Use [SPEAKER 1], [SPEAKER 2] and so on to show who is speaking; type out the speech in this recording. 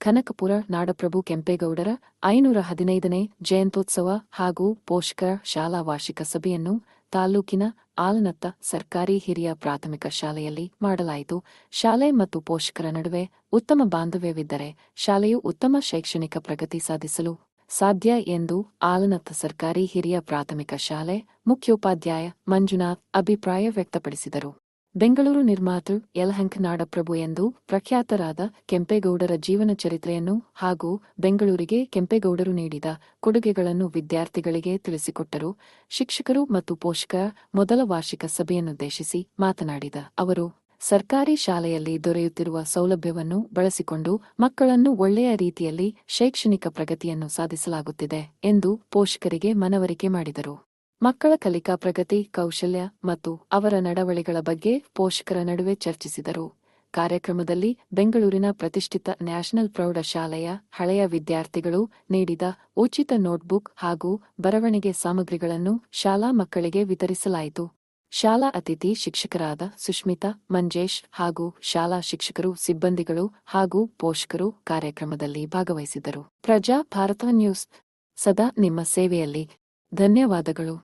[SPEAKER 1] ಕನಕಪುರ ನಾಡಪ್ರಭು ಕೆಂಪೇಗೌಡರ ಐನೂರ ಹದಿನೈದನೇ ಜಯಂತ್ಯೋತ್ಸವ ಹಾಗೂ ಪೋಷಕರ ಶಾಲಾ ವಾರ್ಷಿಕ ಸಭೆಯನ್ನು ತಾಲೂಕಿನ ಆಲನತ್ತ ಸರ್ಕಾರಿ ಹಿರಿಯ ಪ್ರಾಥಮಿಕ ಶಾಲೆಯಲ್ಲಿ ಮಾಡಲಾಯಿತು. ಶಾಲೆ ಮತ್ತು ಪೋಷಕರ ನಡುವೆ ಉತ್ತಮ ಬಾಂಧವ್ಯವಿದ್ದರೆ ಶಾಲೆಯು ಉತ್ತಮ ಶೈಕ್ಷಣಿಕ ಪ್ರಗತಿ ಸಾಧಿಸಲು ಸಾಧ್ಯ ಎಂದು ಆಲನತ್ತ ಸರ್ಕಾರಿ ಹಿರಿಯ ಪ್ರಾಥಮಿಕ ಶಾಲೆ ಮುಖ್ಯೋಪಾಧ್ಯಾಯ ಮಂಜುನಾಥ್ ಅಭಿಪ್ರಾಯ ವ್ಯಕ್ತಪಡಿಸಿದರು. ಬೆಂಗಳೂರು ನಿರ್ಮಾತೃ ಯಲಹಂಕ ನಾಡಪ್ರಭು ಎಂದು ಪ್ರಖ್ಯಾತರಾದ ಕೆಂಪೇಗೌಡರ ಜೀವನ ಚರಿತ್ರೆಯನ್ನು ಹಾಗೂ ಬೆಂಗಳೂರಿಗೆ ಕೆಂಪೇಗೌಡರು ನೀಡಿದ ಕೊಡುಗೆಗಳನ್ನು ವಿದ್ಯಾರ್ಥಿಗಳಿಗೆ ತಿಳಿಸಿಕೊಟ್ಟರು. ಶಿಕ್ಷಕರು ಮತ್ತು ಪೋಷಕರ ಮೊದಲ ವಾರ್ಷಿಕ ಸಭೆಯನ್ನುದ್ದೇಶಿಸಿ ಮಾತನಾಡಿದ ಅವರು, ಸರ್ಕಾರಿ ಶಾಲೆಯಲ್ಲಿ ದೊರೆಯುತ್ತಿರುವ ಸೌಲಭ್ಯವನ್ನು ಬಳಸಿಕೊಂಡು ಮಕ್ಕಳನ್ನು ಒಳ್ಳೆಯ ರೀತಿಯಲ್ಲಿ ಶೈಕ್ಷಣಿಕ ಪ್ರಗತಿಯನ್ನು ಸಾಧಿಸಲಾಗುತ್ತಿದೆ ಎಂದು ಪೋಷಕರಿಗೆ ಮನವರಿಕೆ ಮಾಡಿದರು. ಮಕ್ಕಳ ಕಲಿಕಾ ಪ್ರಗತಿ, ಕೌಶಲ್ಯ ಮತ್ತು ಅವರ ನಡವಳಿಗಳ ಬಗ್ಗೆ ಪೋಷಕರ ನಡುವೆ ಚರ್ಚಿಸಿದರು. ಕಾರ್ಯಕ್ರಮದಲ್ಲಿ ಬೆಂಗಳೂರಿನ ಪ್ರತಿಷ್ಠಿತ ನ್ಯಾಷನಲ್ ಪ್ರೌಢಶಾಲೆಯ ಹಳೆಯ ವಿದ್ಯಾರ್ಥಿಗಳು ನೀಡಿದ ಉಚಿತ ನೋಟ್ಬುಕ್ ಹಾಗೂ ಬರವಣಿಗೆ ಸಾಮಗ್ರಿಗಳನ್ನು ಶಾಲಾ ಮಕ್ಕಳಿಗೆ ವಿತರಿಸಲಾಯಿತು. ಶಾಲಾ ಅತಿಥಿ ಶಿಕ್ಷಕರಾದ ಸುಷ್ಮಿತಾ, ಮಂಜೇಶ್ ಹಾಗೂ ಶಾಲಾ ಶಿಕ್ಷಕರು, ಸಿಬ್ಬಂದಿಗಳು ಹಾಗೂ ಪೋಷಕರು ಕಾರ್ಯಕ್ರಮದಲ್ಲಿ ಭಾಗವಹಿಸಿದರು. ಪ್ರಜಾ ಭಾರತ ನ್ಯೂಸ್, ಸದಾ ನಿಮ್ಮ ಸೇವೆಯಲ್ಲಿ. ಧನ್ಯವಾದಗಳು.